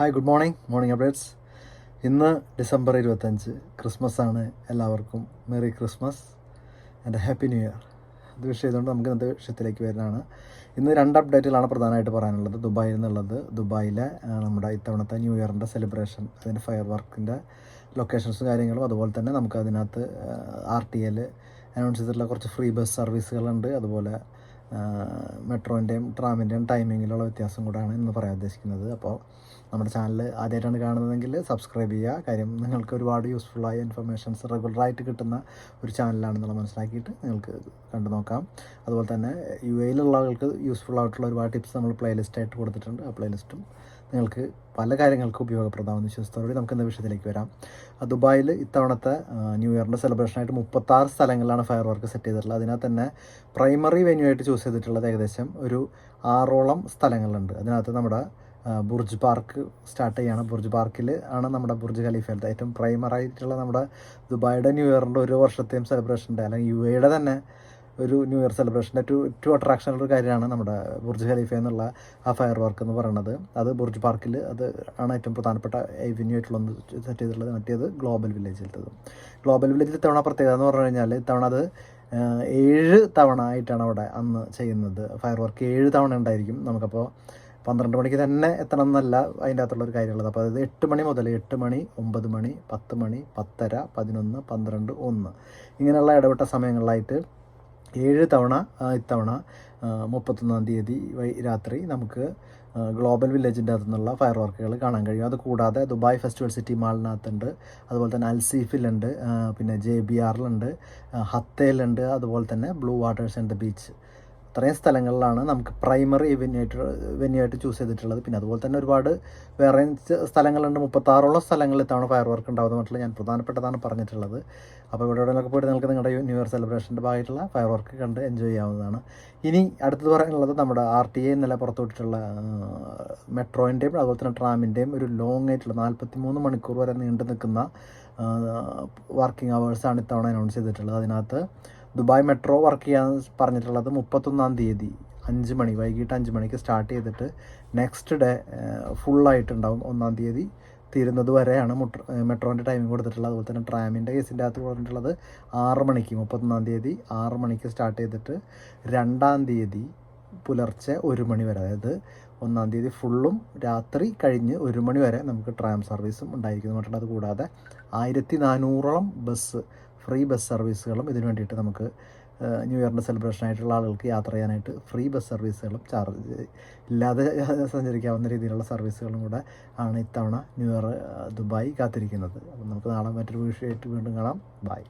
Hi good morning morning updates ഇന്ന് December ഇരുപത്തഞ്ച്. Christmas ആണ് എല്ലാവർക്കും. Merry Christmas and happy new year ഇത് ചെയ്തുകൊണ്ട് നമുക്ക് ഇന്നത്തെ വിഷയത്തിലേക്ക് വരുന്നതാണ്. ഇന്ന് രണ്ട് അപ്ഡേറ്റുകളാണ് പ്രധാനമായിട്ട് പറയാനുള്ളത്. ദുബായിൽ നിന്നുള്ളത് ദുബായിലെ നമ്മുടെ ഇത്തവണത്തെ ന്യൂ ഇയറിന്റെ സെലിബ്രേഷൻ അതിന്റെ ഫയർ വർക്കിന്റെ ലൊക്കേഷൻസും കാര്യങ്ങളും അതുപോലെ തന്നെ നമുക്ക് അതിനകത്ത് ആർ ടി എൽ അനൗൺസ് ചെയ്തിട്ടുള്ള കുറച്ച് ഫ്രീ ബസ് സർവീസുകളുണ്ട് അതുപോലെ മെട്രോന്റെയും ട്രാമിന്റെയും ടൈമിങ്ങിലുള്ള വ്യത്യാസം കൂടെയാണ് ഇന്ന് പറയാൻ ഉദ്ദേശിക്കുന്നത്. അപ്പോൾ നമ്മുടെ ചാനൽ ആദ്യമായിട്ടാണ് കാണുന്നതെങ്കിൽ സബ്സ്ക്രൈബ് ചെയ്യുക. കാര്യം നിങ്ങൾക്ക് ഒരുപാട് യൂസ്ഫുള്ളായ ഇൻഫർമേഷൻസ് റെഗുലറായിട്ട് കിട്ടുന്ന ഒരു ചാനലാണെന്നുള്ള മനസ്സിലാക്കിയിട്ട് നിങ്ങൾക്ക് കണ്ടു നോക്കാം. അതുപോലെ തന്നെ യു എയിലുള്ള ആളുകൾക്ക് യൂസ്ഫുൾ ആയിട്ടുള്ള ഒരുപാട് ടിപ്സ് നമ്മൾ പ്ലേലിസ്റ്റായിട്ട് കൊടുത്തിട്ടുണ്ട്. ആ പ്ലേലിസ്റ്റും നിങ്ങൾക്ക് പല കാര്യങ്ങൾക്കും ഉപയോഗപ്രദമാകുന്ന വിശ്വസ്തോടെ നമുക്ക് ഇന്ന വിഷയത്തിലേക്ക് വരാം. ദുബായിൽ ഇത്തവണത്തെ ന്യൂ ഇയറിന്റെ സെലിബ്രേഷനായിട്ട് മുപ്പത്താറ് സ്ഥലങ്ങളിലാണ് ഫയർ വർക്ക് സെറ്റ് ചെയ്തിട്ടുള്ളത്. അതിനകത്ത് തന്നെ പ്രൈമറി വെന്യൂ ആയിട്ട് ചൂസ് ചെയ്തിട്ടുള്ളത് ഏകദേശം ഒരു ആറോളം സ്ഥലങ്ങളുണ്ട്. അതിനകത്ത് നമ്മുടെ ബുർജ് പാർക്ക് സ്റ്റാർട്ട് ചെയ്യാണ്. ബുർജ് പാർക്കിൽ ആണ് നമ്മുടെ ബുർജ് ഖലീഫയിലത്തെ ഏറ്റവും പ്രൈമറായിട്ടുള്ള നമ്മുടെ ദുബായിയുടെ ന്യൂ ഇയറിന്റെ ഒരു വർഷത്തെയും സെലിബ്രേഷന്റെ അല്ലെങ്കിൽ യു എയുടെ തന്നെ ഒരു ന്യൂ ഇയർ സെലിബ്രേഷന്റെ ടു ടു അട്രാക്ഷൻ ഒരു കാര്യമാണ് നമ്മുടെ ബുർജ് ഖലീഫ എന്നുള്ള ആ ഫയർ വർക്ക് എന്ന് പറയുന്നത് അത് ബുർജ് പാർക്കിൽ അത് ആണ് ഏറ്റവും പ്രധാനപ്പെട്ട വെന്യൂ ഒന്ന് സെറ്റ് ചെയ്തിട്ടുള്ളത്. മറ്റേത് ഗ്ലോബൽ വില്ലേജിലത്തത് ഗ്ലോബൽ വില്ലേജിൽ തവണ പ്രത്യേകത എന്ന് പറഞ്ഞു കഴിഞ്ഞാൽ ഇത്തവണ അത് ഏഴ് തവണ ആയിട്ടാണ് അവിടെ അന്ന് ചെയ്യുന്നത്. ഫയർ വർക്ക് ഏഴ് തവണ ഉണ്ടായിരിക്കും. നമുക്കപ്പോൾ പന്ത്രണ്ട് മണിക്ക് തന്നെ എത്തണം എന്നല്ല അതിന്റെ അകത്തുള്ളൊരു കാര്യമുള്ളത്. അപ്പോൾ അതായത് എട്ട് മണി മുതൽ എട്ട് മണി ഒമ്പത് മണി പത്ത് മണി പത്തര പതിനൊന്ന് പന്ത്രണ്ട് ഒന്ന്. ഇങ്ങനെയുള്ള ഇടപെട്ട സമയങ്ങളിലായിട്ട് ഏഴ് തവണ ഇത്തവണ മുപ്പത്തൊന്നാം തീയതി രാത്രി നമുക്ക് ഗ്ലോബൽ വില്ലേജിന്റെ അകത്തു നിന്നുള്ള ഫയർ വർക്കുകൾ കാണാൻ കഴിയും. അത് കൂടാതെ ദുബായ് ഫെസ്റ്റിവൽ സിറ്റി മാളിനകത്തുണ്ട് അതുപോലെ തന്നെ അൽസീഫിലുണ്ട് പിന്നെ ജെ ബി ആറിലുണ്ട് ഹത്തേലുണ്ട് അതുപോലെ തന്നെ blue waters and the beach ഇത്രയും സ്ഥലങ്ങളിലാണ് നമുക്ക് പ്രൈമറി വെന്യൂ ആയിട്ട് വെന്യൂ ആയിട്ട് ചൂസ് ചെയ്തിട്ടുള്ളത്. പിന്നെ അതുപോലെ തന്നെ ഒരുപാട് വേറെ സ്ഥലങ്ങളുണ്ട്. മുപ്പത്താറോളം സ്ഥലങ്ങളിൽ ഇത്തവണ ഫയർ വർക്ക് ഉണ്ടാകുന്നതായിട്ടുള്ള ഞാൻ പ്രധാനപ്പെട്ടതാണ് പറഞ്ഞിട്ടുള്ളത്. അപ്പോൾ ഇവിടെ എവിടെയൊക്കെ പോയിട്ട് നിങ്ങൾക്ക് നിങ്ങളുടെ ന്യൂ ഇയർ സെലിബ്രേഷന്റെ ഭാഗമായിട്ടുള്ള ഫയർ വർക്ക് കണ്ട് എൻജോയ് ചെയ്യാവുന്നതാണ്. ഇനി അടുത്തത് പറയാനുള്ളത് നമ്മുടെ ആർ ടി ഐ ഇന്നലെ പുറത്തുവിട്ടിട്ടുള്ള മെട്രോയിന്റെയും അതുപോലെ തന്നെ ട്രാമിന്റെയും ഒരു ലോങ് ആയിട്ടുള്ള നാൽപ്പത്തി മൂന്ന് മണിക്കൂർ വരെ നീണ്ടു നിൽക്കുന്ന വർക്കിംഗ് അവേഴ്സാണ് ഇത്തവണ അനൗൺസ് ചെയ്തിട്ടുള്ളത്. അതിനകത്ത് ദുബായ് മെട്രോ വർക്ക് ചെയ്യാൻ പറഞ്ഞിട്ടുള്ളത് മുപ്പത്തൊന്നാം തീയതി അഞ്ച് മണി വൈകിട്ട് അഞ്ച് മണിക്ക് സ്റ്റാർട്ട് ചെയ്തിട്ട് നെക്സ്റ്റ് ഡേ ഫുള്ളായിട്ടുണ്ടാവും ഒന്നാം തീയതി. തീരുന്നത് വരെയാണ് മെട്രോന്റെ ടൈമിംഗ് കൊടുത്തിട്ടുള്ളത്. അതുപോലെ തന്നെ ട്രാമിന്റെ കേസിന്റെ അകത്ത് പറഞ്ഞിട്ടുള്ളത് ആറ് മണിക്ക് മുപ്പത്തൊന്നാം തീയതി ആറ് മണിക്ക് സ്റ്റാർട്ട് ചെയ്തിട്ട് രണ്ടാം തീയതി പുലർച്ചെ ഒരു മണി വരെ. അതായത് ഒന്നാം തീയതി ഫുള്ളും രാത്രി കഴിഞ്ഞ് ഒരു മണി വരെ നമുക്ക് ട്രാം സർവീസും ഉണ്ടായിരിക്കുന്നു മറ്റുള്ളത് കൂടാതെ ആയിരത്തി നാനൂറോളം ബസ് ഫ്രീ ബസ് സർവീസുകളും ഇതിനു വേണ്ടിയിട്ട് നമുക്ക് ന്യൂ ഇയറിന്റെ സെലിബ്രേഷൻ ആയിട്ടുള്ള ആളുകൾക്ക് യാത്ര ചെയ്യാനായിട്ട് ഫ്രീ ബസ് സർവീസുകളും ചാർജ് ഇല്ലാതെ സഞ്ചരിക്കാവുന്ന രീതിയിലുള്ള സർവീസുകളും കൂടെ ആണ് ഇത്തവണ ന്യൂ ഇയർ ദുബായ് കാത്തിരിക്കുന്നത്. അപ്പം നമുക്ക് നാളെ മറ്റൊരു വിഷയമായിട്ട് വീണ്ടും കാണാം. ബൈ